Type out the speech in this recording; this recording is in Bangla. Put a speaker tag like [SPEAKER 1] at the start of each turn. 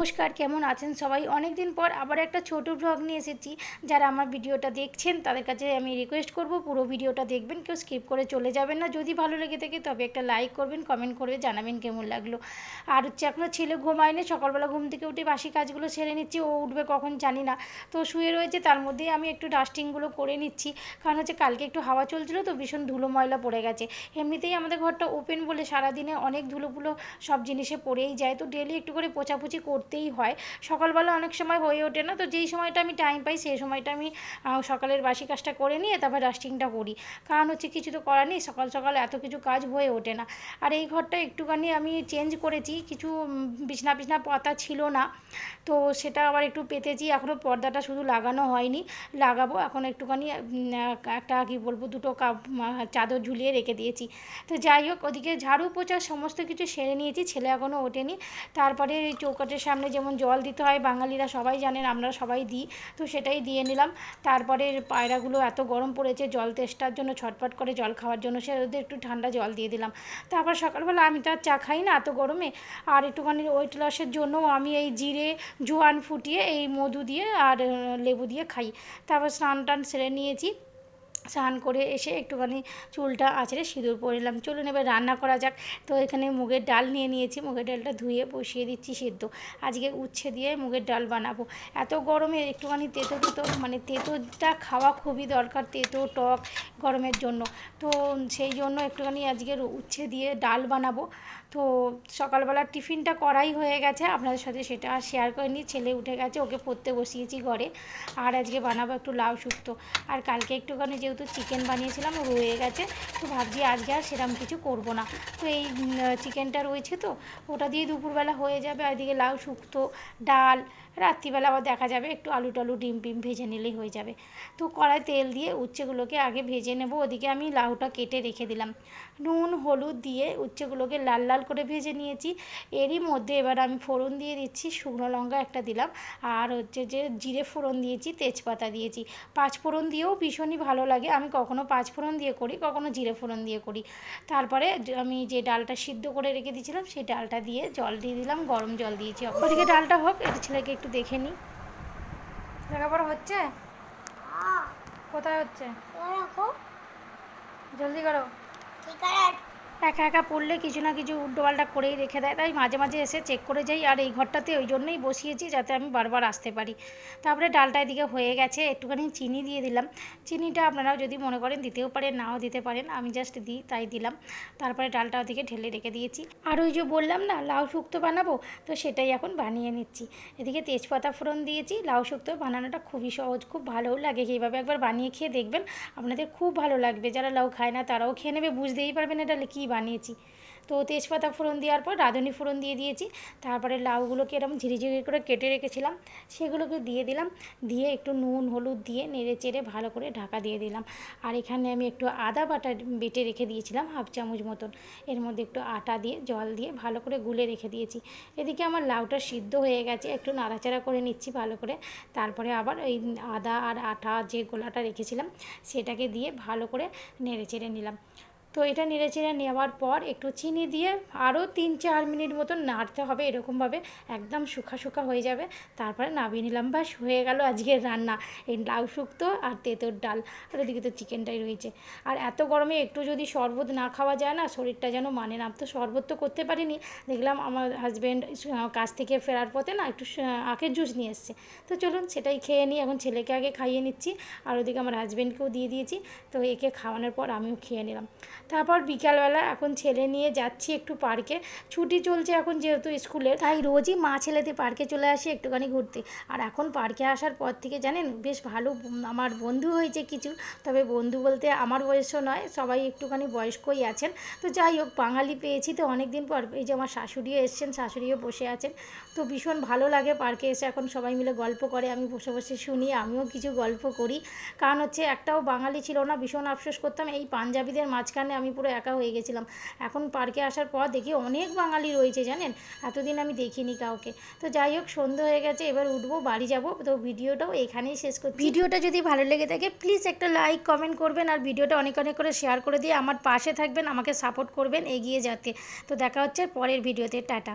[SPEAKER 1] নমস্কার, কেমন আছেন সবাই? অনেক দিন পর আবার একটা ছোট ব্লগ নিয়ে এসেছি। যারা আমার ভিডিওটা দেখছেন, তাদের কাছে আমি রিকোয়েস্ট করব, পুরো ভিডিওটা দেখবেন, কেউ স্কিপ করে চলে যাবেন না। যদি ভালো লেগে থাকে, তবে একটা লাইক করবেন কমেন্ট করে জানাবেন কেমন লাগল। আর হচ্ছে এখনও ছেলে ঘুমায় ঘুমায়নি, সকালবেলা ঘুম থেকে উঠে বাসি কাজগুলো সেরে নিচ্ছি, ও উঠবে কখন জানি না। তো শুয়ে রয়েছে, তার মধ্যেই আমি একটু ডাস্টিংগুলো করে নিচ্ছি। কারণ হচ্ছে, কালকে একটু হাওয়া চলছিল তো, ভীষণ ধুলো ময়লা পড়ে গেছে। এমনিতেই আমাদের ঘরটা ওপেন বলে সারাদিনে অনেক ধুলোগুলো সব জিনিসে পড়েই যায়। তো ডেলি একটু করে পোছাপুছি করতেই হয়। সকালবেলা অনেক সময় হয়ে ওঠে না, তো যেই সময়টা আমি টাইম পাই সেই সময়টা আমি সকালের বাসি কাজটা করে নিয়ে তারপর ডাস্টিংটা করি। কারণ হচ্ছে কিছু তো করার নেই, সকাল সকাল এত কিছু কাজ হয়ে ওঠে না। আর এই ঘরটা একটুখানি আমি চেঞ্জ করেছি, কিছু বিছনা বিছনা পাতা ছিল না, তো সেটা আবার একটু পেতেছি এখনও পর্দাটা শুধু লাগানো হয়নি, লাগাবো, এখন একটুখানি একটা কি বলব, দুটো কাপ চাদর ঝুলিয়ে রেখে দিয়েছি। তো যাই হোক, ওদিকে ঝাড়ু পোছা সমস্ত কিছু সেরে নিয়েছি, ছেলে এখনও ওঠেনি, তারপরে এই চৌকাঠের সামনে যেমন জল দিতে হয়, বাঙালিরা সবাই জানেন, আমরা সবাই দিই। তো সেটাই দিয়ে নিলাম। তারপরে পায়রাগুলো এত গরম পড়েছে, জল তেষ্টার জন্য, ছটফট করে জল খাওয়ার জন্য, সে ওদের একটু ঠান্ডা জল দিয়ে দিলাম। তারপর সকালবেলা আমি তো আর চা খাই না এত গরমে। আর একটুখানি ওয়েট লসের জন্য আমি এই জিরে, জোয়ান ফুটিয়ে, এই মধু দিয়ে আর, লেবু দিয়ে খাই। তারপর স্নান টান সেরে নিয়েছি। স্নান করে এসে একটুখানি চুলটা আঁচড়ে সিঁদুর পরিলাম চলুন এবার রান্না করা যাক। তো এখানে মুগের ডাল নিয়ে নিয়েছি। মুগের ডালটা ধুয়ে বসিয়ে দিচ্ছি সিদ্ধ। আজকে উচ্ছে দিয়ে মুগের ডাল বানাবো। এত গরমে একটুখানি তেতো তেতো মানে তেতোটা খাওয়া খুবই দরকার, তেতো, টক গরমের জন্য। তো সেই জন্য একটুখানি আজকে উচ্ছে দিয়ে ডাল বানাবো। তো সকালবেলার টিফিনটা করাই হয়ে গেছে। আপনাদের সাথে সেটা আর শেয়ার করে নিই। ছেলে উঠে গেছে, ওকে পড়তে বসিয়েছি ঘরে। আর আজকে বানাবো একটু লাউ শুক্তো। আর কালকে একটুখানি যেহেতু চিকেন বানিয়েছিলাম রয়ে গেছে। তো ভাবছি আজকে আর সেরকম কিছু করব না। তো এই চিকেনটা রয়েছে তো, ওটা দিয়ে দুপুরবেলা হয়ে যাবে। আর এদিকে লাউ শুক্তো, ডাল রাত্রিবেলা আবার দেখা যাবে একটু আলু টালু, ডিম টিম ভেজে নিলেই হয়ে যাবে। তো কড়াই তেল দিয়ে উচ্ছেগুলোকে আগে ভেজে নেব, ওদিকে আমি লাউটা কেটে রেখে দিলাম। নুন, হলুদ দিয়ে উচ্ছেগুলোকে লাল লাল করে ভেজে নিয়েছি। এরই মধ্যে এবার আমি ফোড়ন দিয়ে দিচ্ছি, শুকনো লঙ্কা একটা দিলাম, আর হচ্ছে যে জিরে ফোড়ন দিয়েছি, তেজপাতা দিয়েছি। পাঁচ ফোড়ন দিয়েও ভীষণই ভালো লাগে, আমি কখনও পাঁচ ফোড়ন দিয়ে করি কখনও জিরে ফোড়ন দিয়ে করি। তারপরে আমি যে ডালটা সিদ্ধ করে রেখে দিয়েছিলাম, সেই ডালটা দিয়ে জল দিয়ে দিলাম, গরম জল দিয়েছি। ওদিকে ডালটা হোক একটু ছেলেকে একটু দেখে নিই লেখাপড়া হচ্ছে? কোথায় হচ্ছে?
[SPEAKER 2] রাখো
[SPEAKER 1] জলদি করো।
[SPEAKER 2] ঠিক আছে।
[SPEAKER 1] একা একা পড়লে কিছু না কিছু উল্টোপাল্টা করেই রেখে দেয়। তাই মাঝে মাঝে এসে চেক করে যাই আর এই ঘরটাতে ওই জন্যই বসিয়েছি যাতে আমি বারবার আসতে পারি। তারপরে ডালটা এদিকে হয়ে গেছে, একটুখানি চিনি দিয়ে দিলাম। চিনিটা আপনারাও যদি মনে করেন দিতেও পারেন, নাও দিতে পারেন, আমি জাস্ট দিই, তাই দিলাম। তারপরে ডালটা ওদিকে ঢেলে রেখে দিয়েছি। আর ওই যে বললাম না, লাউ শুক্তো বানাবো, তো সেটাই এখন বানিয়ে নিচ্ছি। এদিকে তেজপাতা ফোড়ন দিয়েছি, লাউ শুক্তো বানানোটা খুবই সহজ, খুব ভালোও লাগে। এইভাবে একবার বানিয়ে খেয়ে দেখবেন, আপনাদের খুব ভালো লাগবে। যারা লাউ খায় না, তারাও খেয়ে নেবে, বুঝতেই পারবেন এটা কী বানিয়েছি। তো তেজপাতা ফোড়ন দেওয়ার পর রাঁধুনি ফোড়ন দিয়ে দিয়েছি। তারপরে লাউগুলোকে এরকম ঝিরিঝিরি করে কেটে রেখেছিলাম। সেগুলোকে দিয়ে দিলাম। দিয়ে একটু নুন, হলুদ দিয়ে নেড়ে চেড়ে ভালো করে ঢাকা দিয়ে দিলাম। আর এখানে আমি একটু আদা বাটা বেটে রেখে দিয়েছিলাম, হাফ চামচ মতন। এর মধ্যে একটু আটা দিয়ে, জল দিয়ে ভালো করে গুলে রেখে দিয়েছি। এদিকে আমার লাউটা সিদ্ধ হয়ে গেছে, একটু নাড়াচাড়া করে নিচ্ছি ভালো করে। তারপরে আবার ওই আদা আর আটা যে গোলাটা রেখেছিলাম, সেটাকে দিয়ে ভালো করে নেড়ে চেড়ে নিলাম। তো এটা নেড়ে চেড়ে নেওয়ার পর একটু চিনি দিয়ে আরও তিন চার মিনিট মতন নাড়তে হবে এরকমভাবে, একদম শুকা শুকা হয়ে যাবে। তারপরে নামিয়ে নিলাম ব্যাস হয়ে গেল আজকের রান্না। এই লাউ শুক্তো আর তেঁতোর ডাল, আর ওদিকে তো চিকেনটাই রয়েছে। আর এত গরমে একটু যদি শরবত না খাওয়া যায় না, শরীরটা যেন মানে না। তো শরবত তো করতে পারিনি, দেখলাম আমার হাজব্যান্ড কাজ থেকে ফেরার পথে না একটু আখের জুস নিয়ে এসছে। তো চলুন সেটাই খেয়ে নিই, এখন ছেলেকে আগে খাইয়ে নিচ্ছি। আর ওদিকে আমার হাজব্যান্ডকেও দিয়ে দিয়েছি। তো একে খাওয়ানোর পর আমিও খেয়ে নিলাম। তারপর বিকালবেলা এখন ছেলে নিয়ে যাচ্ছি একটু পার্কে। ছুটি চলছে এখন যেহেতু স্কুলের, তাই রোজই মা ছেলেতে পার্কে চলে আসি একটুখানি ঘুরতে। আর এখন পার্কে আসার পর থেকে জানেন, বেশ ভালো আমার বন্ধু হয়েছে কিছু। তবে বন্ধু বলতে আমার বয়সও নয়, সবাই একটুখানি বয়স্কই আছেন। তো যাই হোক, বাঙালি পেয়েছি তো অনেক দিন পর। এই যে আমার শাশুড়িও এসছেন, শাশুড়িও বসে আছেন। তো ভীষণ ভালো লাগে পার্কে এসে এখন সবাই মিলে গল্প করে, আমি বসে বসে শুনি, আমিও কিছু গল্প করি। কারণ হচ্ছে একটাও বাঙালি ছিল না, ভীষণ আফসোস করতাম। এই পাঞ্জাবিদের মাঝখানে আমি পুরো একা হয়ে গেছিলাম। এখন পার্কে আসার পর দেখি অনেক বাঙালি রয়েছে জানেন? এতদিন আমি দেখিনি কাউকে। তো যাই হোক, সন্ধে হয়ে গেছে, এবার উঠবো, বাড়ি যাব। তো ভিডিওটাও এখানেই শেষ করছি। ভিডিওটা যদি ভালো লেগে থাকে প্লিজ একটা লাইক কমেন্ট করবেন আর ভিডিওটা অনেক অনেক করে শেয়ার করে দিয়ে আমার পাশে থাকবেন, আমাকে সাপোর্ট করবেন এগিয়ে যাতে। তো দেখা হচ্ছে পরের ভিডিওতে, টাটা।